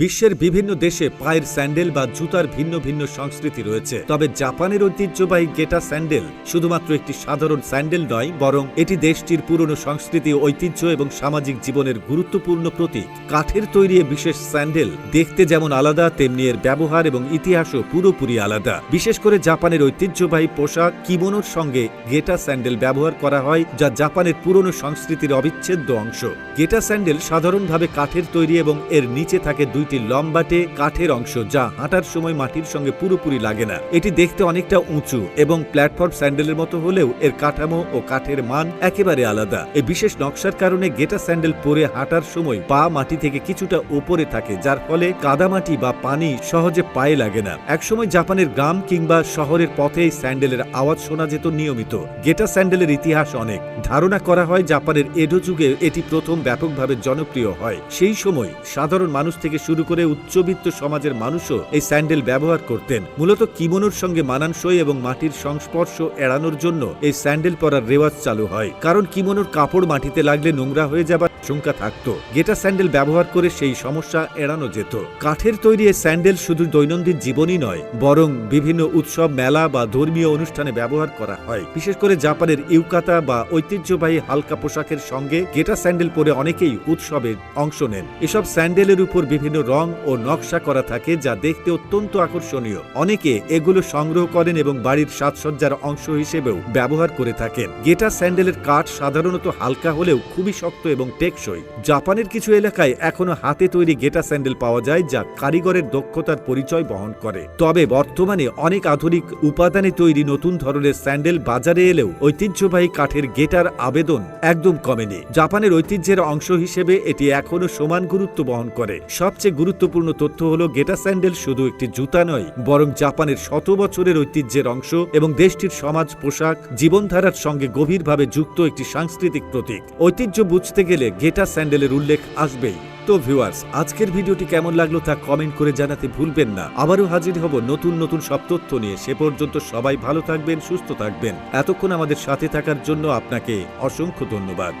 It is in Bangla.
বিশ্বের বিভিন্ন দেশে পায়ের স্যান্ডেল বা জুতার ভিন্ন ভিন্ন সংস্কৃতি রয়েছে। তবে জাপানের ঐতিহ্যবাহী গেটা স্যান্ডেল শুধুমাত্র একটি সাধারণ স্যান্ডেল নয়, বরং এটি দেশটির পুরনো সংস্কৃতি, ঐতিহ্য এবং সামাজিক জীবনের গুরুত্বপূর্ণ প্রতীক। কাঠের তৈরি বিশেষ স্যান্ডেল দেখতে যেমন আলাদা, তেমনি এর ব্যবহার এবং ইতিহাসও পুরোপুরি আলাদা। বিশেষ করে জাপানের ঐতিহ্যবাহী পোশাক কিমোনোর সঙ্গে গেটা স্যান্ডেল ব্যবহার করা হয়, যা জাপানের পুরনো সংস্কৃতির অবিচ্ছেদ্য অংশ। গেটা স্যান্ডেল সাধারণভাবে কাঠের তৈরি এবং এর নিচে থাকে দুইটি লম্বাটে কাঠের অংশ যা হাঁটার সময় মাটির সঙ্গে পুরোপুরি লাগে না। এটি দেখতে অনেকটা উঁচু এবং প্ল্যাটফর্ম স্যান্ডেলের মতো হলেও এর কাঠামো ও কাঠের মান একেবারে আলাদা। এই বিশেষ নকশার কারণে গেটা স্যান্ডেল পরে হাঁটার সময় পা মাটি থেকে কিছুটা উপরে থাকে, যার ফলে কাদামাটি বা পানি সহজে পায়ে লাগে না। একসময় জাপানের গ্রাম কিংবা শহরের পথে এই স্যান্ডেলের আওয়াজ শোনা যেত নিয়মিত। গেটা স্যান্ডেলের ইতিহাস অনেক। ধারণা করা হয় জাপানের এডো যুগে এটি প্রথম ব্যাপকভাবে জনপ্রিয় হয়। সেই সময় সাধারণ মানুষ থেকে শুরু করে উচ্চবিত্ত সমাজের মানুষও এই স্যান্ডেল ব্যবহার করতেন। মূলত কিমোনোর সঙ্গে মানানসই এবং মাটির সংস্পর্শ এড়ানোর জন্য এই স্যান্ডেল পরার রেওয়াজ চালু হয়। কারণ কিমোনোর কাপড় মাটিতে লাগলে নোংরা হয়ে যাবার আশঙ্কা থাকত। গেটা স্যান্ডেল ব্যবহার করে সেই সমস্যা এড়ানো যেত। কাঠের তৈরি এই স্যান্ডেল শুধু দৈনন্দিন জীবনই নয়, বরং বিভিন্ন উৎসব, মেলা বা ধর্মীয় অনুষ্ঠানে ব্যবহার করা হয়। বিশেষ করে জাপানের ইউকাতা বা ঐতিহ্যবাহী হালকা পোশাকের সঙ্গে গেটা স্যান্ডেল পরে অনেকেই উৎসবে অংশ নেন। এসব স্যান্ডেলের উপর বিভিন্ন রং ও নকশা করা থাকে যা দেখতে অত্যন্ত আকর্ষণীয়। অনেকে এগুলো সংগ্রহ করেন এবং বাড়ির সাজসজ্জার অংশ হিসেবেও ব্যবহার করে থাকেন। গেটা স্যান্ডেলের কাঠ সাধারণত হালকা হলেও খুবই শক্ত এবং টেকসই। জাপানের কিছু এলাকায় এখনও হাতে তৈরি গেটা স্যান্ডেল পাওয়া যায় যা কারিগরের দক্ষতার পরিচয় বহন করে। তবে বর্তমানে অনেক আধুনিক উপাদানে তৈরি নতুন ধরনের স্যান্ডেল বাজারে এলেও ঐতিহ্যবাহী কাঠের গেটার আবেদন একদম কমেনি। জাপানের ঐতিহ্যের অংশ হিসেবে এটি এখনও সমান গুরুত্ব বহন করে। গুরুত্বপূর্ণ তথ্য হলো গেটা স্যান্ডেল শুধু একটি জুতা নয়, বরং জাপানের শত বছরের ঐতিহ্যের অংশ এবং দেশটির সমাজ, পোশাক, জীবনধারার সঙ্গে গভীরভাবে যুক্ত একটি সাংস্কৃতিক প্রতীক। ঐতিহ্য বুঝতে গেলে গেটা স্যান্ডেলের উল্লেখ আসবেই। তো ভিউয়ার্স, আজকের ভিডিওটি কেমন লাগল তা কমেন্ট করে জানাতে ভুলবেন না। আবারও হাজির হব নতুন নতুন সব তথ্য নিয়ে। সে পর্যন্ত সবাই ভালো থাকবেন, সুস্থ থাকবেন। এতক্ষণ আমাদের সাথে থাকার জন্য আপনাকে অসংখ্য ধন্যবাদ।